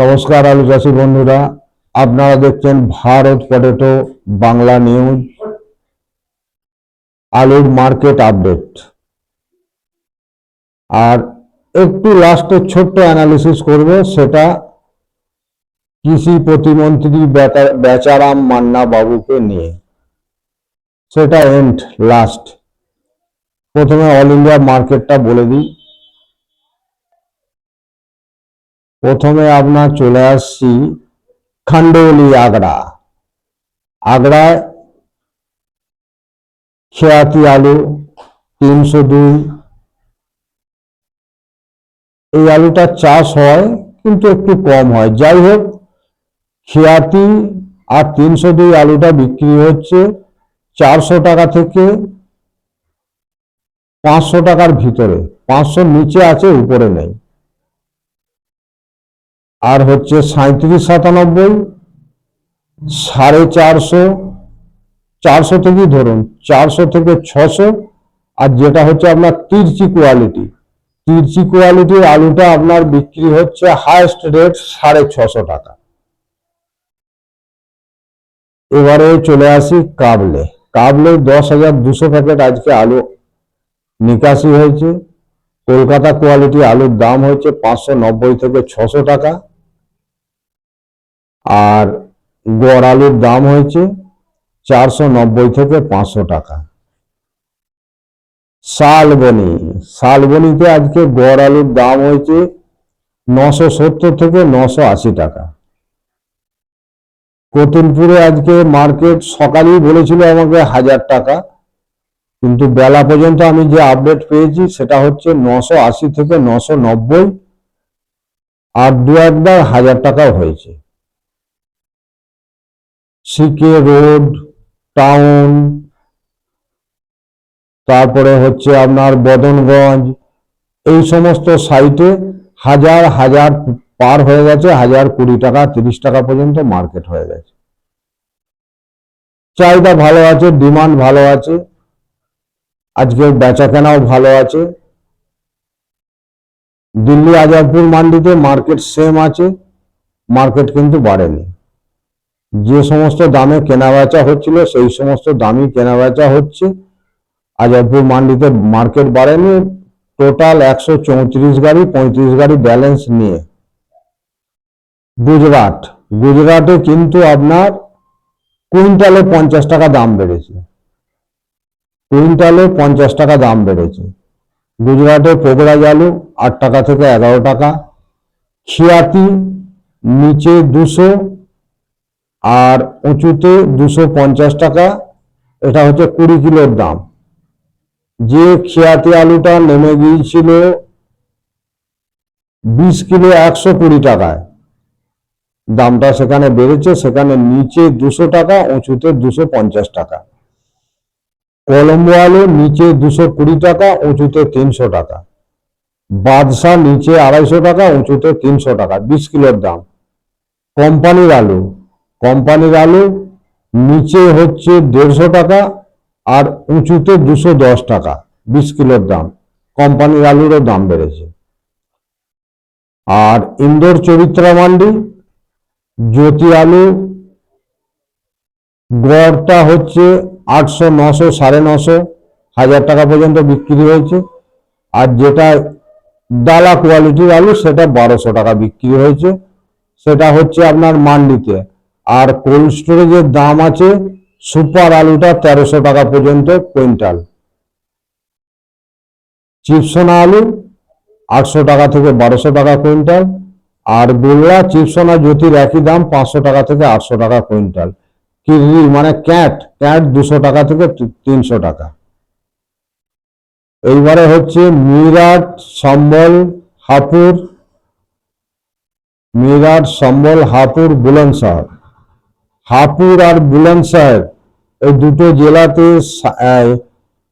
নমস্কার আলু চাষি বন্ধুরা, আপনারা দেখছেন ভারত পটেটো বাংলা নিউজ। আলুর মার্কেট আপডেট। আর একটু লাস্টে ছোট্ট অ্যানালিসিস করব, সেটা কৃষি প্রতিমন্ত্রী বেচারাম মান্না বাবুকে নিয়ে। সেটা এন্ড লাস্ট প্রথমে অল ইন্ডিয়া মার্কেটটা বলে দিই। প্রথমে আপনার চলে আসছি খান্ডৌলি, আগ্রা। আগ্রায় খেয়াতি আলু তিনশো দুই। এই আলুটা চাষ হয়, কিন্তু একটু কম হয়। যাই হোক, খেয়াতি আর তিনশো দুই আলুটা বিক্রি হচ্ছে চারশো টাকা থেকে পাঁচশো টাকার ভিতরে। পাঁচশোর নিচে আছে, উপরে নেই। আর হচ্ছে সাঁত্রিশ সাতানব্বই, সাড়ে চারশো চারশো থেকেই ধরুন, চারশো থেকে ছশো, আর যেটা হচ্ছে আপনার তিরচি কোয়ালিটি। তিরচি কোয়ালিটির আলুটা আপনার বিক্রি হচ্ছে হায়েস্ট রেট সাড়ে ছশো টাকা। এবারে চলে আসি কাবলে। কাবলে দশ হাজার দুশো প্যাকেট আজকে আলু নিকাশি হয়েছে। কলকাতা কোয়ালিটি আলুর দাম হচ্ছে পাঁচশো নব্বই থেকে ছশো টাকা। আর গড় আলুর দাম হয়েছে চারশো নব্বই থেকে পাঁচশো টাকা। শালবনি, শালবনিতে আজকে গড় আলুর দাম হয়েছে নশো সত্তর থেকে নশো আশি টাকা। কতুলপুরে আজকে মার্কেট সকালেই বলেছিল আমাকে হাজার টাকা, কিন্তু বেলা পর্যন্ত আমি যে আপডেট পেয়েছি সেটা হচ্ছে নশো আশি থেকে নশো নব্বই, আর দু একবার হাজার টাকাও হয়েছে। সিকে রোড, টাউন, তারপরে হচ্ছে আপনার বদনগঞ্জ, এই সমস্ত সাইটে হাজার হাজার পার হয়ে গেছে, হাজার কুড়ি টাকা, তিরিশ টাকা পর্যন্ত মার্কেট হয়ে গেছে। চাহিদা ভালো আছে ডিমান্ড ভালো আছে আজকে বেচা কেনাও ভালো আছে। দিল্লি, আজাদপুর, মান্ডিতে মার্কেট সেম আছে মার্কেট কিন্তু বাড়েনি। যে সমস্ত দামে কেনা বেচা হচ্ছিল, সেই সমস্ত দামই কেনা বেচা হচ্ছে আজাদপুর মান্ডিতে মার্কেট বাড়েনি। টোটাল একশো চৌত্রিশ গাড়ি, পঁয়ত্রিশ গাড়ি ব্যালেন্স নিয়ে। গুজরাট। গুজরাটে কিন্তু আপনার কুইন্টালে পঞ্চাশ টাকা দাম বেড়েছে। কুইন্টালে পঞ্চাশ টাকা দাম বেড়েছে। গুজরাটে পোগড়াজ আলু আট টাকা থেকে এগারো টাকা। খিয়াতি নিচে দুশো আর উঁচুতে দুশো পঞ্চাশ টাকা, এটা হচ্ছে কুড়ি কিলোর দাম। যে খেয়াতি আলুটা নেমে গিয়েছিল বিশ কিলো একশো কুড়ি টাকায়, দামটা সেখানে বেড়েছে, সেখানে নিচে দুশো টাকা, উঁচুতে দুশো পঞ্চাশ টাকা। কলম্বো আলু নিচে দুশো কুড়ি টাকা, উঁচুতে তিনশো টাকা। বাদশাহ নিচে আড়াইশো টাকা, উঁচুতে তিনশো টাকা, বিশ কিলোর দাম। কোম্পানির আলু কোম্পানির আলু নিচে হচ্ছে দেড়শো টাকা আর উঁচুতে দুশো দশ টাকা, বিশ কিলোর দাম। কোম্পানির আলুরও দাম বেড়েছে। আর ইন্দোর চরিত্রা মান্ডি, জ্যোতি আলু, গড়টা হচ্ছে আটশো, নশো, সাড়ে নশো, হাজার টাকা পর্যন্ত বিক্রি হয়েছে। আর যেটা ডালা কোয়ালিটির আলু, সেটা বারোশো টাকা বিক্রি হয়েছে। সেটা হচ্ছে আপনার মান্ডিতে। আর কোল্ড স্টোরেজের দাম আছে সুপার আলুটা তেরোশো টাকা পর্যন্ত কুইন্টাল। চিপসোনা আলু আটশো টাকা থেকে বারোশো টাকা কুইন্টাল, আর গোল্লা চিপসোনা জ্যোতির একই দাম পাঁচশো টাকা থেকে আটশো টাকা কুইন্টাল। কিরি মানে ক্যাট ক্যাট দুশো টাকা থেকে তিনশো টাকা। এইবারে হচ্ছে মিরাট, সম্বল, হাপুর, মিরাট, সম্বল, হাপুর, বুলন্দশহর। হাপুর আর বুলন্দশহর এই দুটো জেলাতে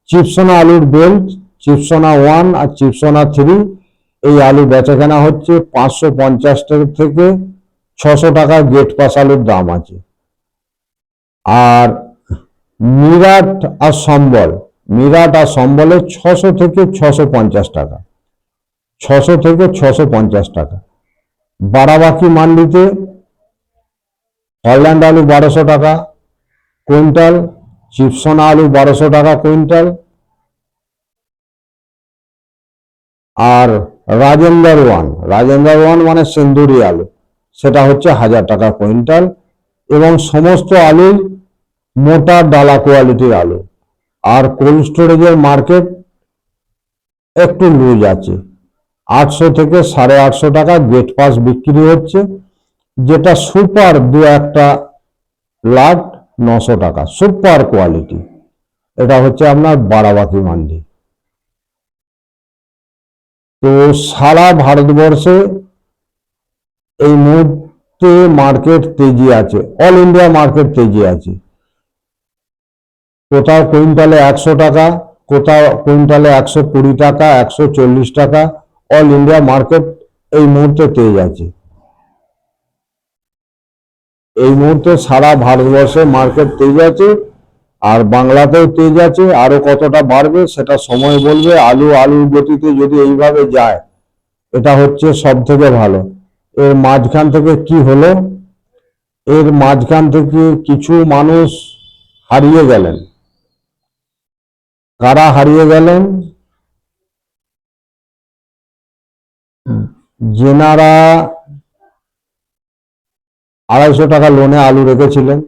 চিপসোনা আলুর বেল্ট, চিপসোনা ওয়ান আর চিপসোনা থ্রি। এই আলু বেচা কেনা হচ্ছে পাঁচশো পঞ্চাশ টাকা থেকে ছশো টাকা গেট পাস আলুর দাম আছে। আর মিরাট আর সম্বল, মিরাট আর সম্বলে ছশো থেকে ছশো পঞ্চাশ টাকা। ছশো থেকে ছশো পঞ্চাশ টাকা। বারাবাকি মান্ডিতে হল্যান্ড আলু বারোশো টাকা, কুইন্টাল, চিপসোনা আলু বারোশো টাকা কুইন্টাল, আর রাজেন্দ্র ওয়ান রাজেন্দ্র ওয়ান মানে সিন্দুরি আলু, সেটা হচ্ছে হাজার টাকা কুইন্টাল, এবং সমস্ত আলু মোটা ডালা কোয়ালিটির আলু। আর কোল্ড স্টোরেজের মার্কেট একটু লুজ আছে, আটশো থেকে সাড়ে আটশো টাকা গেট পাস বিক্রি হচ্ছে যেটা সুপার দু একটা লাট নশো টাকা, সুপার কোয়ালিটি। এটা হচ্ছে আপনার বারাবাকি মান্ডি। তো সারা ভারতবর্ষে এই মুহূর্তে মার্কেট তেজি আছে অল ইন্ডিয়া মার্কেট তেজি আছে। কোথাও কুইন্টালে একশো টাকা, কোথাও কুইন্টালে একশো কুড়ি টাকা, একশো চল্লিশ টাকা অল ইন্ডিয়া মার্কেট এই মুহূর্তে তেজ আছে। এই মুহূর্তে সারা ভারতবর্ষে মার্কেট তেজ আছে আর বাংলাতেও তেজ আছে আরও কতটা বাড়বে সেটা সময় বলবে। আলু আলুর গতিতে যদি এইভাবে যায় এটা হচ্ছে সব থেকে ভালো। এর মাঝখান থেকে কি হলো? এর মাঝখান থেকে কিছু মানুষ হারিয়ে গেলেন। কারা হারিয়ে গেলেন? যেনারা আড়াইশো টাকা লোনে আলু রেখেছিলেন।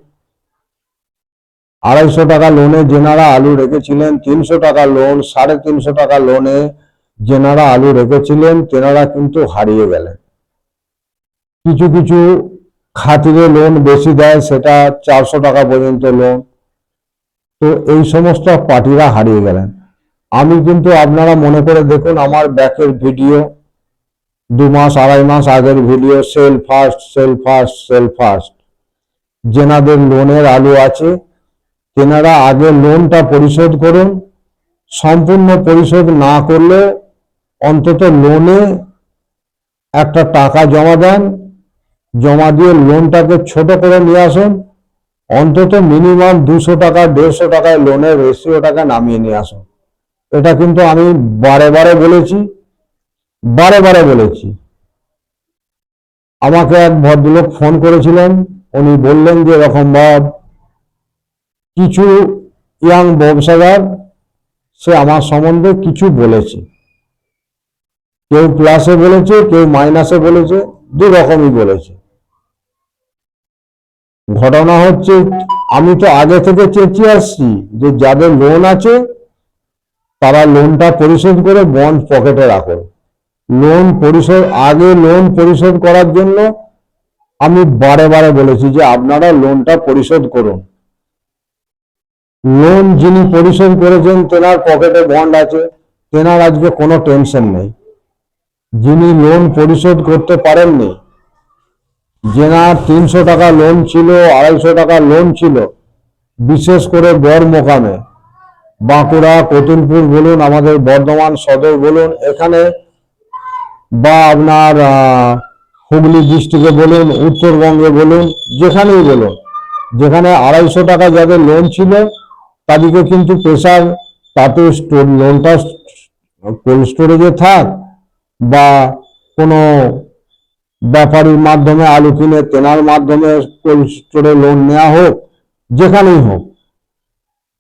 আড়াইশো টাকা লোনে যেনারা আলু রেখেছিলেন, তিনশো টাকা লোন সাড়ে তিনশো টাকা লোনে যেনারা আলু রেখেছিলেন, তেনারা কিন্তু হারিয়ে গেলেন। কিছু কিছু খাতিরে লোন বেশি দেয়, সেটা চারশো টাকা পর্যন্ত লোন তো এই সমস্ত পার্টিরা হারিয়ে গেলেন। আমি কিন্তু আপনারা মনে করে দেখুন, আমার ব্যাকের ভিডিও দু মাস, আড়াই মাস আগের video sell first sell first sell first যেনাদের লোনের আলু আছে, তেনারা আগে লোনটা পরিশোধ করুন। সম্পূর্ণ পরিশোধ না করলে অন্তত লোনে একটা টাকা জমা দেন। জমা দিয়ে লোনটাকে ছোট করে নিয়ে আসুন। অন্তত মিনিমাম দুশো টাকা, দেড়শো টাকায় লোনের রেশিওটাকে নামিয়ে নিয়ে আসুন। এটা কিন্তু আমি বারে বারে বলেছি। বারে বারে বলেছি। আমাকে এক ভদ্রলোক ফোন করেছিলেন। উনি বললেন যে এরকম ভাব কিছু ইয়াং ব্যবসাদার, সে আমার সম্বন্ধে কিছু বলেছে। কেউ প্লাসে বলেছে, কেউ মাইনাসে বলেছে, দু রকমই বলেছে। ঘটনা হচ্ছে, আমি তো আগে থেকে চেঁচিয়ে আসছি যে যাদের লোন আছে, তারা লোনটা পরিশোধ করে বন্ড পকেটে রাখো। লোন পরিশোধ, আগে লোন পরিশোধ করার জন্য আমি বারে বারে বলেছি যে আপনারা লোনটা পরিশোধ করুন। লোন যিনি পরিশোধ করেছেন, তেনার পকেটে বন্ড আছে, তেনার আজকে কোনো টেনশন নেই। যিনি লোন পরিশোধ করতে পারেননি, যেনার তিনশো টাকা লোন ছিল, আড়াইশো টাকা লোন ছিল, বিশেষ করে গড় মোকামে, বাঁকুড়া, কতুলপুর বলুন, আমাদের বর্ধমান সদর বলুন, এখানে বা আপনার হুগলি ডিস্ট্রিক্টে বলুন, উত্তরবঙ্গে বলুন, যেখানেই বলুন, যেখানে আড়াইশো টাকা যাদের লোন ছিল, তাদেরকে কিন্তু প্রেশার তাতে স্টোর লোনটা কোল্ড স্টোরেজে থাক বা কোনো ব্যাপারীর মাধ্যমে আলু কিনে, কেনার মাধ্যমে কোল্ড স্টোরে লোন নেওয়া হোক, যেখানেই হোক।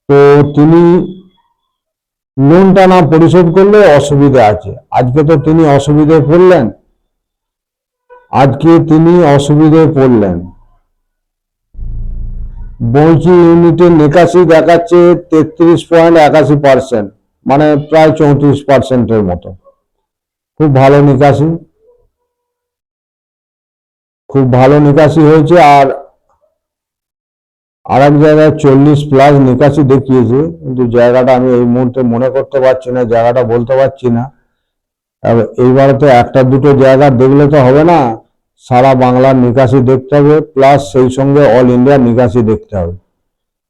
তো তিনি লোনটা না পরিশোধ করলে অসুবিধা আছে। আজকে তো তিনি অসুবিধায় পড়লেন। আজকে তিনি অসুবিধায় পড়লেন। বঞ্চি ইউনিটের নিকাশি দেখাচ্ছে তেত্রিশ পয়েন্ট একাশি পার্সেন্ট মানে প্রায় চৌত্রিশ পার্সেন্টের মতো। খুব ভালো নিকাশি। খুব ভালো নিকাশি হয়েছে আর আর এক জায়গায় চল্লিশ প্লাস নিকাশি দেখিয়েছে, কিন্তু জায়গাটা আমি এই মুহূর্তে মনে করতে পারছি না, জায়গাটা বলতে পারছি না। এইবারে তো একটা দুটো জায়গা দেখলে তো হবে না, সারা বাংলার নিকাশি দেখতে হবে প্লাস সেই সঙ্গে অল ইন্ডিয়ার নিকাশি দেখতে হবে।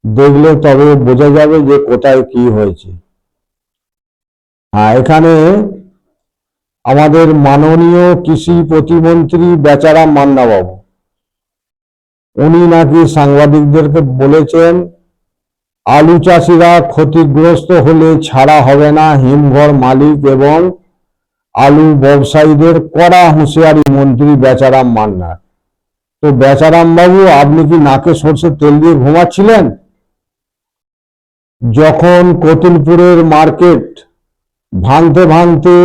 দেখলে তবে বোঝা যাবে যে কোথায় কি হয়েছে। হ্যাঁ এখানে আমাদের মাননীয় কৃষি প্রতিমন্ত্রী বেচারাম মান্না বাবু উনি নাকি সাংবাদিকদেরকে বলেছেন, আলু চাষিরা ক্ষতিগ্রস্ত হলে ছাড়া হবে না হিমঘর মালিক এবং আলু ব্যবসায়ীদের কড়া হুঁশিয়ারি মন্ত্রী বেচারাম মান্নার তো বেচারাম বাবু, আপনি কি নাকে সর্ষের তেল দিয়ে ঘুমাচ্ছিলেন? যখন কতুলপুরের মার্কেট ভাঙতে ভাঙতে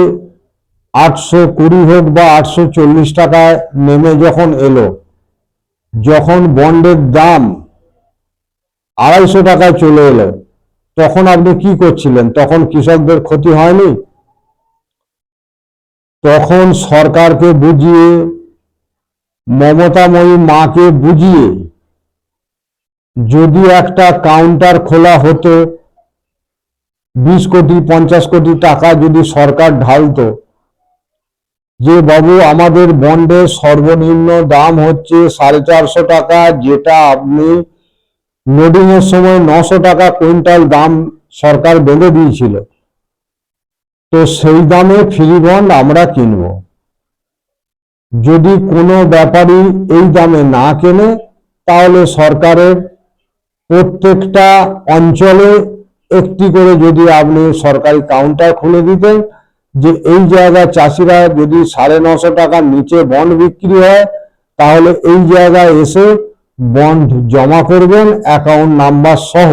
আটশো কুড়ি হোক বা আটশো চল্লিশ টাকায় নেমে যখন এলো যখন বন্ডের দাম আড়াইশো টাকায় চলে এলো, তখন আপনি কি করছিলেন? তখন কৃষকদের ক্ষতি হয়নি? তখন সরকারকে বুঝিয়ে, মমতাময়ী মাকে বুঝিয়ে যদি একটা কাউন্টার খোলা হতো, বিশ কোটি, পঞ্চাশ কোটি টাকা যদি সরকার ঢালতো যে বাবু, আমাদের বন্ডের সর্বনিম্ন দাম হচ্ছে সাড়ে চারশো টাকা, যেটা আপনি লোডিং এর সময় নশো টাকা কুইন্টাল দাম সরকার বেঁধে দিয়েছিল। তো সেই দামে ফ্রি বন্ড আমরা কিনব। যদি কোনো ব্যাপারী এই দামে না কেনে, তাহলে সরকারের প্রত্যেকটা অঞ্চলে একটি করে যদি আপনি সরকারি কাউন্টার খুলে দিতেন যে এই জায়গায় চাষিরা যদি সাড়ে নশো টাকার নিচে বন্ড বিক্রি হয়, তাহলে এই জায়গায় এসে বন্ড জমা করবেন অ্যাকাউন্ট নাম্বার সহ।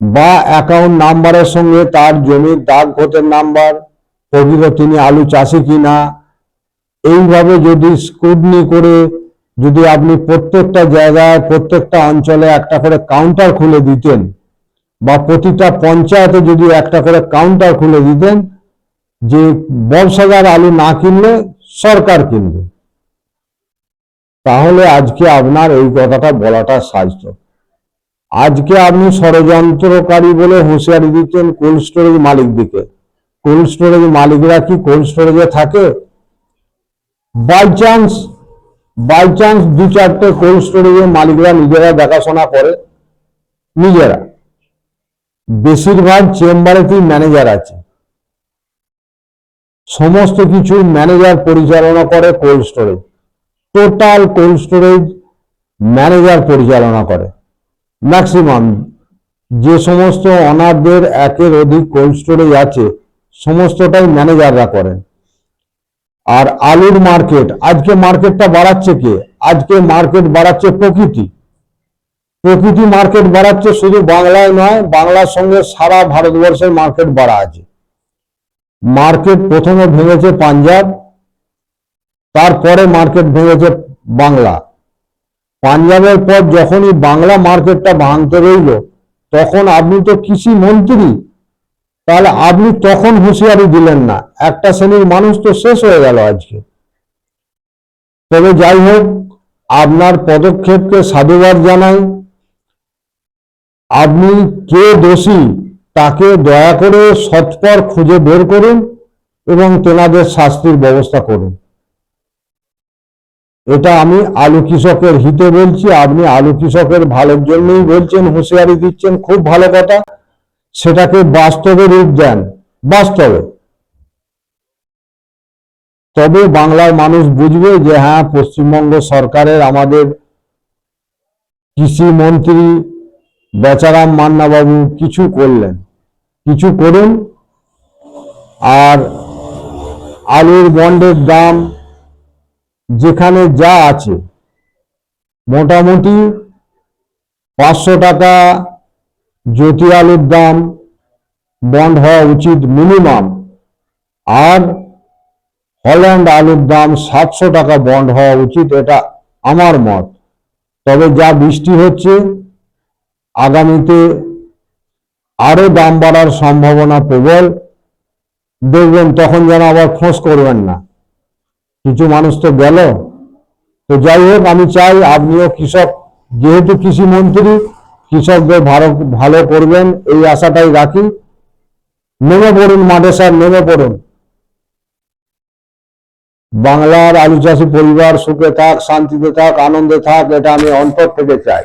বা অ্যাকাউন্ট নাম্বারের সঙ্গে তার জমির দাগ ভোটের নাম্বার প্রকৃত তিনি আলু চাষি কিনা। এইভাবে যদি স্কুটনি করে যদি আপনি প্রত্যেকটা জায়গায়, প্রত্যেকটা অঞ্চলে একটা করে কাউন্টার খুলে দিতেন বা প্রতিটা পঞ্চায়েতে যদি একটা করে কাউন্টার খুলে দিতেন, যে ব্যবসাদার আলু না কিনলে সরকার কিনবে। তাহলে আজকে আপনার এই কথাটা বলাটা সাজত আজকে আপনি ষড়যন্ত্রকারী বলে হুঁশিয়ারি দিচ্ছেন কোল্ড স্টোরেজ মালিক দিকে। কোল্ড স্টোরেজ মালিকরা কি কোল্ড স্টোরেজে থাকে? বাই চান্স বাই চান্স দু চারটে কোল্ড স্টোরেজের মালিকরা নিজেরা দেখাশোনা করে, নিজেরা। বেশিরভাগ চেম্বারেতেই ম্যানেজার আছে। সমস্ত কিছু ম্যানেজার পরিচালনা করে cold storage. Total cold storage manager পরিচালনা করে। ম্যাক্সিমাম যে সমস্ত অনারদের একের অধিক কোল্ড স্টোরেজ আছে, সমস্তটাই ম্যানেজাররা করেন। আর আলুর মার্কেট, আজকে মার্কেটটা বাড়াচ্ছে কে? আজকে মার্কেট বাড়াচ্ছে প্রকৃতি। প্রকৃতি মার্কেট বাড়াচ্ছে, শুধু বাংলায় নয়, বাংলার সঙ্গে সারা ভারতবর্ষের মার্কেট বাড়া আছে। মার্কেট প্রথমে ভেঙেছে পাঞ্জাব, তারপরে মার্কেট ভেঙেছে বাংলা। পাঞ্জাবের পর যখনই বাংলা মার্কেটটা ভাঙতে রইল, তখন আপনি তো কৃষি মন্ত্রী, তাহলে আপনি তখন হুঁশিয়ারি দিলেন না। একটা শ্রেণির মানুষ তো শেষ হয়ে গেল আজকে। তবে যাই হোক, আপনার পদক্ষেপকে সাধুবাদ জানাই। আপনি কে দোষী তাকে দয়া করে সৎপর খুঁজে বের করুন এবং তেনাদের শাস্তির ব্যবস্থা করুন। এটা আমি আলু কৃষকের হিতে বলছি, আপনি আলু কৃষকের ভালোর জন্যই বলছেন, হুঁশিয়ারি দিচ্ছেন, খুব ভালো কথা। সেটাকে বাস্তবে রূপ দেন, বাস্তবে। তবে বাংলার মানুষ বুঝবে যে হ্যাঁ পশ্চিমবঙ্গ সরকারের আমাদের কৃষি মন্ত্রী বেচারাম মান্না বাবু কিছু করলেন, কিছু করুন, আর আলুর বন্ডের দাম যেখানে যা আছে, মোটামুটি পাঁচশো টাকা জ্যোতি আলুর দাম বন্ড হওয়া উচিত মিনিমাম, আর হল্যান্ড আলুর দাম সাতশো টাকা বন্ড হওয়া উচিত, এটা আমার মত। তবে যা বৃষ্টি হচ্ছে আগামীতে আরও দাম বাড়ার সম্ভাবনা প্রবল। দেখবেন তখন যেন আবার খোঁজ করবেন না। কিছু মানুষ তো গেল। তো যাই হোক, আমি চাই আপনিও কৃষক, যেহেতু কৃষি মন্ত্রী, কৃষকদের ভালো ভালো করবেন, এই আশাটাই রাখি। নেমে পড়ুন মাঠে স্যার, নেমে পড়ুন। বাংলার আলু চাষি পরিবার সুখে থাক, শান্তিতে থাক, আনন্দে থাক, এটা আমি অন্তর থেকে চাই।